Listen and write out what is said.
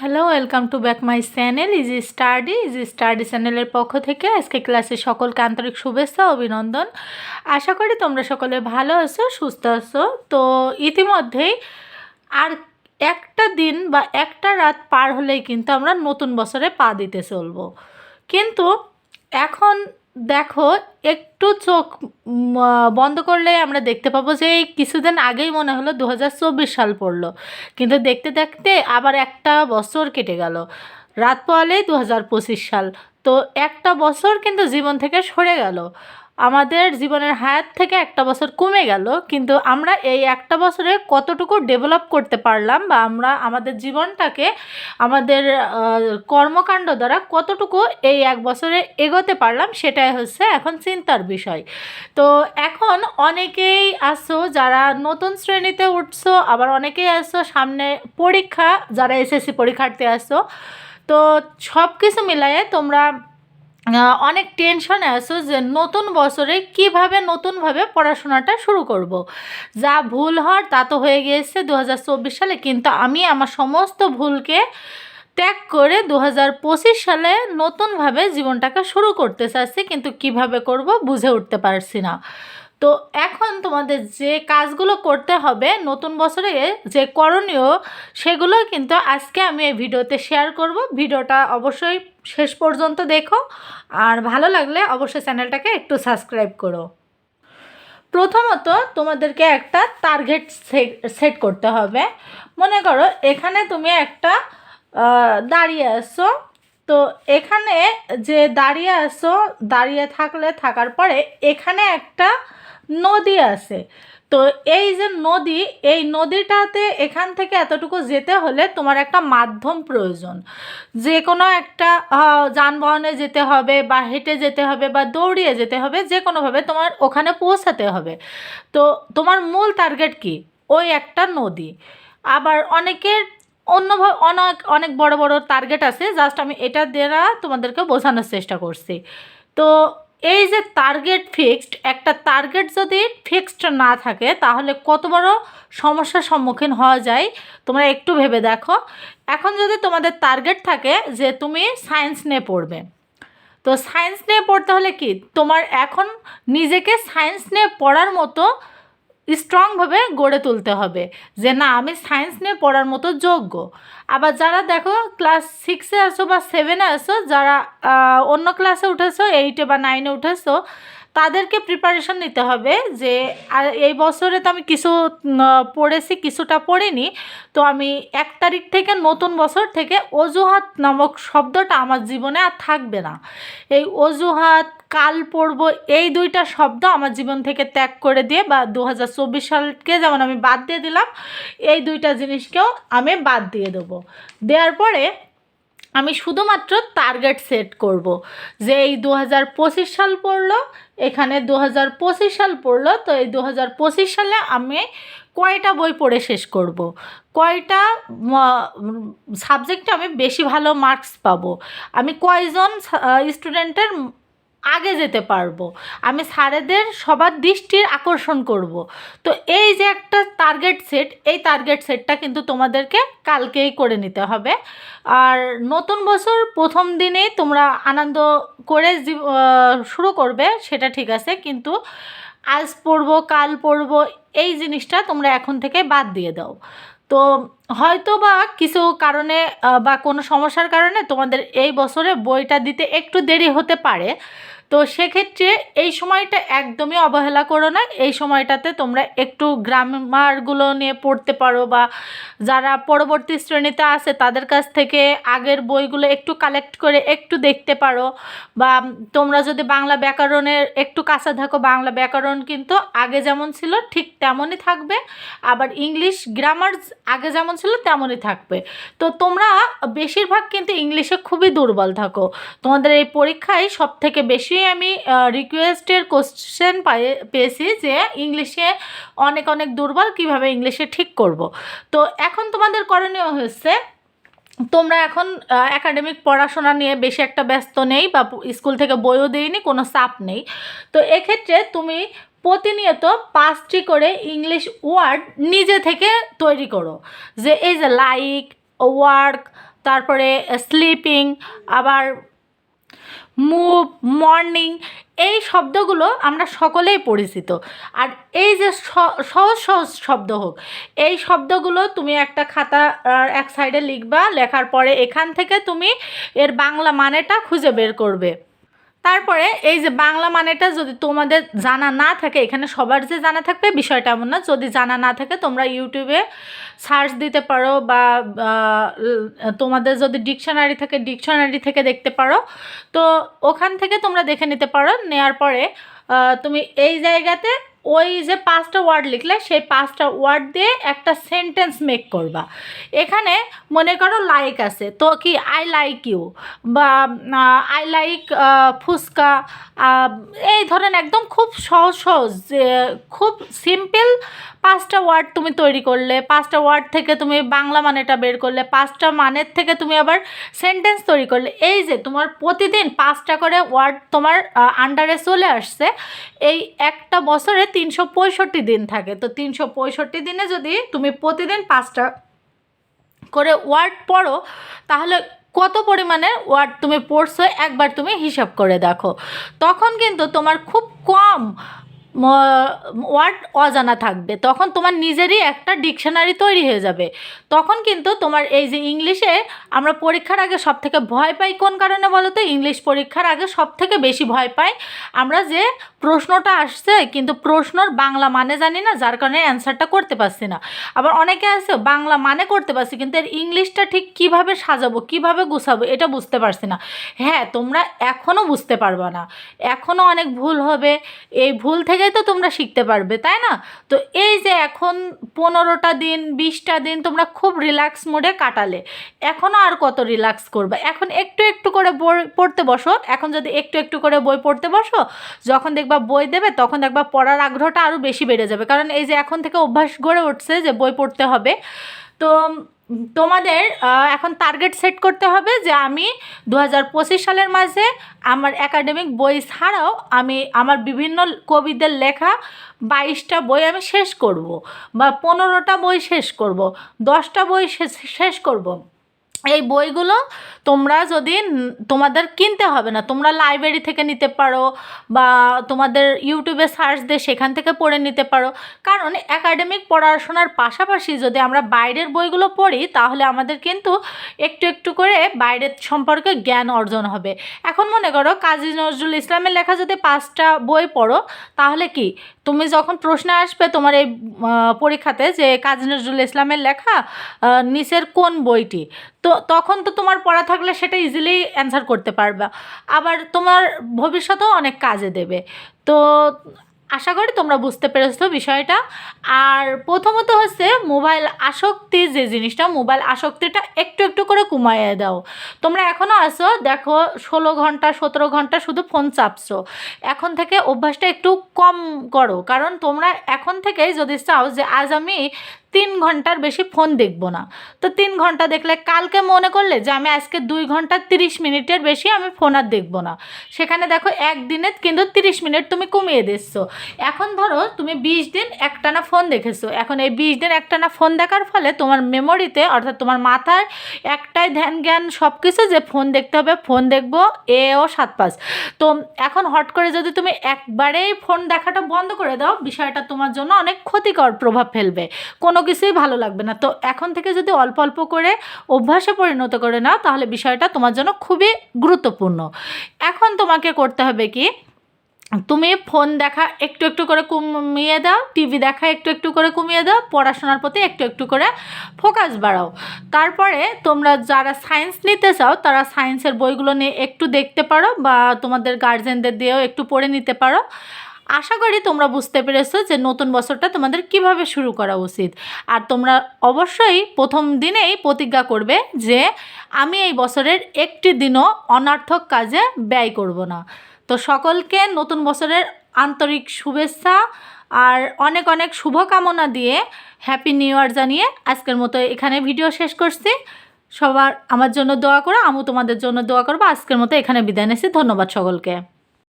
Hello welcome to back my channel easy study easy study চ্যানেলের পক্ষ থেকে আজকে ক্লাসে সকলকে আন্তরিক শুভেচ্ছা অভিনন্দন। আশা করি তোমরা সকলে ভালো আছো, সুস্থ আছো। তো ইতিমধ্যেই আর একটা দিন বা একটা রাত পার হলেই কিন্তু আমরা নতুন বছরে পা দিতে চলবো। কিন্তু এখন দেখো, একটু চোখ বন্ধ করলে আমরা দেখতে পাবো যে এই কিছুদিন আগেই মনে হলো দু হাজার চব্বিশ সাল পড়ল। কিন্তু দেখতে দেখতে আবার একটা বছর কেটে গেল। রাত পোয়ালেই দু সাল। তো একটা বছর কিন্তু জীবন থেকে সরে গেল। আমাদের জীবনের হায়াত থেকে একটা বছর কমে গেল, কিন্তু আমরা এই একটা বছরে কতটুকু ডেভেলপ করতে পারলাম বা আমরা আমাদের জীবনটাকে আমাদের কর্মকাণ্ড দ্বারা কতটুকু এই এক বছরে এগোতে পারলাম সেটাই হচ্ছে এখন চিন্তার বিষয়। তো এখন অনেকেই আসো যারা নতুন শ্রেণীতে উঠছো, আবার অনেকেই আসো সামনে পরীক্ষা, যারা এসএসসি পরীক্ষার্থী আসো তো সব কিছু মিলায়ে তোমরা অনেক টেনশন আছো যে নতুন বছরে কীভাবে নতুনভাবে পড়াশোনাটা শুরু করব। যা ভুল হওয়ার তা তো হয়ে গিয়েছে দু হাজার চব্বিশ সালে, কিন্তু আমি আমার সমস্ত ভুলকে ত্যাগ করে দু হাজার পঁচিশ সালে নতুনভাবে জীবনটাকে শুরু করতে চাচ্ছি কিন্তু কীভাবে করব বুঝে উঠতে পারছি না তো এখন তোমাদের যে কাজগুলো করতে হবে নতুন বছরে যে করণীয়, সেগুলো কিন্তু আজকে আমি এই ভিডিওতে শেয়ার করব। ভিডিওটা অবশ্যই শেষ পর্যন্ত দেখো। আর ভালো লাগলে অবশ্যই চ্যানেলটাকে একটু সাবস্ক্রাইব করো। প্রথমত তোমাদেরকে একটা টার্গেট সেট করতে হবে। মনে করো এখানে তুমি একটা দাঁড়িয়ে আছো। তো এখানে যে দাঁড়িয়ে আসো দাঁড়িয়ে থাকলে থাকার পরে এখানে একটা নদী আছে। তো এই যে নদী, এই নদীটাতে এখান থেকে এতটুকু যেতে হলে তোমার একটা মাধ্যম প্রয়োজন। যে কোনো একটা যানবাহনে যেতে হবে বা হেঁটে যেতে হবে বা দৌড়িয়ে যেতে হবে যে কোনোভাবে তোমার ওখানে পৌঁছাতে হবে। তো তোমার মূল টার্গেট কি? ওই একটা নদী। আবার অনেকের অন্যভাবে অনেক অনেক বড় বড় টার্গেট আছে জাস্ট আমি এটা দ্বারা তোমাদেরকে বোঝানোর চেষ্টা করছি। তো এই যে টার্গেট ফিক্সড একটা টার্গেট যদি ফিক্সড না থাকে, তাহলে কত বড় সমস্যার সম্মুখীন হওয়া যায়, তোমরা একটু ভেবে দেখো। এখন যদি তোমাদের টার্গেট থাকে যে তুমি সায়েন্স নিয়ে পড়বে, তো সায়েন্স নিয়ে পড়তে হলে কি? তোমার এখন নিজেকে সায়েন্স নিয়ে পড়ার মতো স্ট্রংভাবে গড়ে তুলতে হবে যে না, আমি সায়েন্স নিয়ে পড়ার মতো যোগ্য। আবার যারা দেখো ক্লাস সিক্সে আসো বা সেভেনে আসো, যারা অন্য ক্লাসে উঠেছো এইটে বা নাইনে উঠেছো তাদেরকে প্রিপারেশন নিতে হবে যে এই বছরে তো আমি কিছু পড়েছি, কিছুটা পড়িনি। তো আমি এক তারিখ থেকে নতুন বছর থেকে অজুহাত নামক শব্দটা আমার জীবনে আর থাকবে না। এই অজুহাত, কাল পড়ব, এই দুইটা শব্দ আমার জীবন থেকে ত্যাগ করে দিয়ে বা দু হাজার চব্বিশ সালকে যেমন আমি বাদ দিয়ে দিলাম, এই দুইটা জিনিসকেও আমি বাদ দিয়ে দেবো। দেওয়ার পরে আমি শুধুমাত্র টার্গেট সেট করব যে, এই দু হাজার পঁচিশ সাল পড়ল এখানে দু হাজার পঁচিশ সাল পড়ল, তো এই দু হাজার পঁচিশ সালে আমি কয়টা বই পড়ে শেষ করব? কয়টা সাবজেক্টে আমি বেশি ভালো মার্কস পাবো? আমি কয়জন স্টুডেন্টের আগে যেতে পারব। আমি স্যারেদের সবার দৃষ্টির আকর্ষণ করব। তো এই যে একটা টার্গেট সেট এই টার্গেট সেটটা কিন্তু তোমাদেরকে কালকেই করে নিতে হবে। আর নতুন বছর প্রথম দিনেই তোমরা আনন্দ করে শুরু করবে, সেটা ঠিক আছে। কিন্তু আজ পড়ব, কাল পড়ব, এই জিনিসটা তোমরা এখন থেকে বাদ দিয়ে দাও। তো হয়তো বা কিছু কারণে বা কোনো সমস্যার কারণে তোমাদের এই বছরে বইটা দিতে একটু দেরি হতে পারে। তো সেক্ষেত্রে এই সময়টা একদমই অবহেলা করো না। এই সময়টাতে তোমরা একটু গ্রামারগুলো নিয়ে পড়তে পারো বা যারা পরবর্তী শ্রেণীতে আছে তাদের কাছ থেকে আগের বইগুলো একটু কালেক্ট করে একটু দেখতে পারো বা তোমরা যদি বাংলা ব্যাকরণের একটু কাছে থাকো, বাংলা ব্যাকরণ কিন্তু আগে যেমন ছিল ঠিক তেমনই থাকবে। আবার ইংলিশ গ্রামার আগে যেমন ছিল তেমনই থাকবে। তো তোমরা বেশিরভাগ কিন্তু ইংলিশে খুবই দুর্বল থাকো। তোমাদের এই পরীক্ষায় সব থেকে বেশি আমি রিকোয়েস্টের কোশ্চেন পেয়েছি যে ইংলিশে অনেক অনেক দুর্বল, কীভাবে ইংলিশে ঠিক করব। তো এখন তোমাদের করণীয় হচ্ছে, তোমরা এখন একাডেমিক পড়াশোনা নিয়ে বেশি একটা ব্যস্ত নেই বা স্কুল থেকে বইও দেয়নি কোনো চাপ নেই। তো এক্ষেত্রে তুমি প্রতিনিয়ত পাঁচটি করে ইংলিশ ওয়ার্ড নিজে থেকে তৈরি করো। যে এই যে লাইক ওয়ার্ক তারপরে স্লিপিং আবার মুভ, মর্নিং এই শব্দগুলো আমরা সকলেই পরিচিত। আর এই যে সহজ সহজ শব্দ হোক, এই শব্দগুলো তুমি একটা খাতা এক সাইডে লিখবা, লেখার পরে এখান থেকে তুমি এর বাংলা মানেটা খুঁজে বের করবে। তারপরে এই যে বাংলা মানেটা যদি তোমাদের জানা না থাকে, এখানে সবার যে জানা থাকবে বিষয়টা এমন না, যদি জানা না থাকে তোমরা ইউটিউবে সার্চ দিতে পারো বা তোমাদের যদি ডিকশনারি থাকে ডিকশনারি থেকে দেখতে পারো, তো ওখান থেকে তোমরা দেখে নিতে পারো। নেওয়ার পরে তুমি এই জায়গাতে ওই যে পাঁচটা ওয়ার্ড লিখলে সেই পাঁচটা ওয়ার্ড দিয়ে একটা সেন্টেন্স মেক করবা। এখানে মনে করো লাইক আছে, তো কি আই লাইক ইউ বা আই লাইক ফুচকা এই ধরেন একদম খুব সহজ সহজ, যে খুব সিম্পল পাঁচটা ওয়ার্ড তুমি তৈরি করলে, পাঁচটা ওয়ার্ড থেকে তুমি বাংলা মানেটা বের করলে, পাঁচটা মানের থেকে তুমি আবার সেন্টেন্স তৈরি করলে, এই যে তোমার প্রতিদিন পাঁচটা করে ওয়ার্ড তোমার আন্ডারে চলে আসছে, এই একটা বছরে তিনশো পঁয়ষট্টি দিন থাকে। তো তিনশো পঁয়ষট্টি দিনে যদি তুমি প্রতিদিন পাঁচটা করে ওয়ার্ড পড়ো, তাহলে কত পরিমাণে ওয়ার্ড তুমি পড়ছো একবার তুমি হিসাব করে দেখো। তখন কিন্তু তোমার খুব কম ওয়ার্ড অজানা থাকবে। তখন তোমার নিজেরই একটা ডিকশনারি তৈরি হয়ে যাবে। তখন কিন্তু তোমার এই যে ইংলিশে আমরা পরীক্ষার আগে সব থেকে ভয় পাই কোন কারণে বলো তো? ইংলিশ পরীক্ষার আগে সব থেকে বেশি ভয় পাই আমরা যে প্রশ্নটা আসছে, কিন্তু প্রশ্নর বাংলা মানে জানি না, যার কারণে অ্যান্সারটা করতে পারছি না। আবার অনেকে আছে, বাংলা মানে করতে পারছি, কিন্তু এর ইংলিশটা ঠিক কীভাবে সাজাবো, কীভাবে গুছাবো, এটা বুঝতে পারছি না। হ্যাঁ তোমরা এখনও বুঝতে পারবে না। এখনও অনেক ভুল হবে, এই ভুল থেকেই তো তোমরা শিখতে পারবে, তাই না? তো এই যে এখন পনেরোটা দিন, বিশটা দিন তোমরা খুব রিল্যাক্স মোডে কাটালে এখনও আর কত রিল্যাক্স করবে? এখন একটু একটু করে বই পড়তে বসো, এখন যদি একটু একটু করে বই পড়তে বসো, যখন দেখবা বই দেবে, তখন দেখবা পড়ার আগ্রহটা আরও বেশি বেড়ে যাবে। কারণ এই যে এখন থেকে অভ্যাস গড়ে উঠছে যে বই পড়তে হবে। তো তোমাদের এখন টার্গেট সেট করতে হবে যে আমি দু হাজার পঁচিশ সালের মাঝে আমার একাডেমিক বই ছাড়াও আমি আমার বিভিন্ন কবিদের লেখা বাইশটা বই আমি শেষ করব বা পনেরোটা বই শেষ করব, দশটা বই শেষ করব। এই বইগুলো তোমরা যদি তোমাদের কিনতে হবে না, তোমরা লাইব্রেরি থেকে নিতে পারো বা তোমাদের ইউটিউবে সার্চ দিয়ে সেখান থেকে পড়ে নিতে পারো। কারণ একাডেমিক পড়াশোনার পাশাপাশি যদি আমরা বাইরের বইগুলো পড়ি, তাহলে আমাদের কিন্তু একটু একটু করে বাইরের সম্পর্কে জ্ঞান অর্জন হবে। এখন মনে করো কাজী নজরুল ইসলামের লেখা যদি পাঁচটা বই পড়ো, তাহলে কি? তুমি যখন প্রশ্ন আসবে তোমার এই পরীক্ষাতে যে কাজী নজরুল ইসলামের লেখা নিচের কোন বইটি? তো তখন তো তোমার পড়া থাকলে সেটা ইজিলি অ্যান্সার করতে পারবে। আবার তোমার ভবিষ্যতেও অনেক কাজে দেবে। তো আশা করি তোমরা বুঝতে পেরেছ বিষয়টা। আর প্রথমত হচ্ছে মোবাইল আসক্তি যে জিনিসটা মোবাইল আসক্তিটা একটু একটু করে কমাইয়ে দাও। তোমরা এখনও আসো দেখো ষোলো ঘণ্টা, সতেরো ঘণ্টা শুধু ফোন চাপছো। এখন থেকে অভ্যাসটা একটু কম করো। কারণ তোমরা এখন থেকেই যদি চাও যে আজ আমি তিন ঘণ্টার বেশি ফোন দেখব না। তো তিন ঘণ্টা দেখলে কালকে মনে করলে যে আমি আজকে দুই ঘণ্টা তিরিশ মিনিটের বেশি আমি ফোন আর দেখব না। সেখানে দেখো একদিনে কিন্তু তিরিশ মিনিট তুমি কমিয়ে দিচ্ছ। এখন ধরো তুমি বিশ দিন একটানা ফোন দেখেছ। এখন এই বিশ দিন একটানা ফোন দেখার ফলে তোমার মেমোরিতে অর্থাৎ তোমার মাথার একটাই ধ্যান জ্ঞান সব কিছু যে ফোন দেখতে হবে ফোন দেখব এ ও সাত পাঁচ। তো এখন হট করে যদি তুমি একবারেই ফোন দেখাটা বন্ধ করে দাও, বিষয়টা তোমার জন্য অনেক ক্ষতিকর প্রভাব ফেলবে। কোনো কিছুই ভালো লাগবে না। তো এখন থেকে যদি অল্প অল্প করে অভ্যাসে পরিণত করে নাও, তাহলে বিষয়টা তোমার জন্য খুবই গুরুত্বপূর্ণ। এখন তোমাকে করতে হবে কি, তুমি ফোন দেখা একটু একটু করে কমিয়ে দাও, টিভি দেখা একটু একটু করে কমিয়ে দাও, পড়াশোনার প্রতি একটু একটু করে ফোকাস বাড়াও। তারপরে তোমরা যারা সায়েন্স নিতে চাও, তারা সায়েন্সের বইগুলো নিয়ে একটু দেখতে পারো বা তোমাদের গার্জেনদের দিয়েও একটু পড়ে নিতে পারো। আশা করি তোমরা বুঝতে পেরেছ যে নতুন বছরটা তোমাদের কীভাবে শুরু করা উচিত। আর তোমরা অবশ্যই প্রথম দিনেই প্রতিজ্ঞা করবে যে আমি এই বছরের একটি দিনও অনার্থক কাজে ব্যয় করব না। তো সকলকে নতুন বছরের আন্তরিক শুভেচ্ছা আর অনেক অনেক শুভকামনা দিয়ে হ্যাপি নিউ ইয়ার জানিয়ে আজকের মতো এখানে ভিডিও শেষ করছি। সবার আমার জন্য দোয়া করো আমু তোমাদের জন্য দোয়া করব। আজকের মতো এখানে বিদায় নিচ্ছি। ধন্যবাদ সকলকে।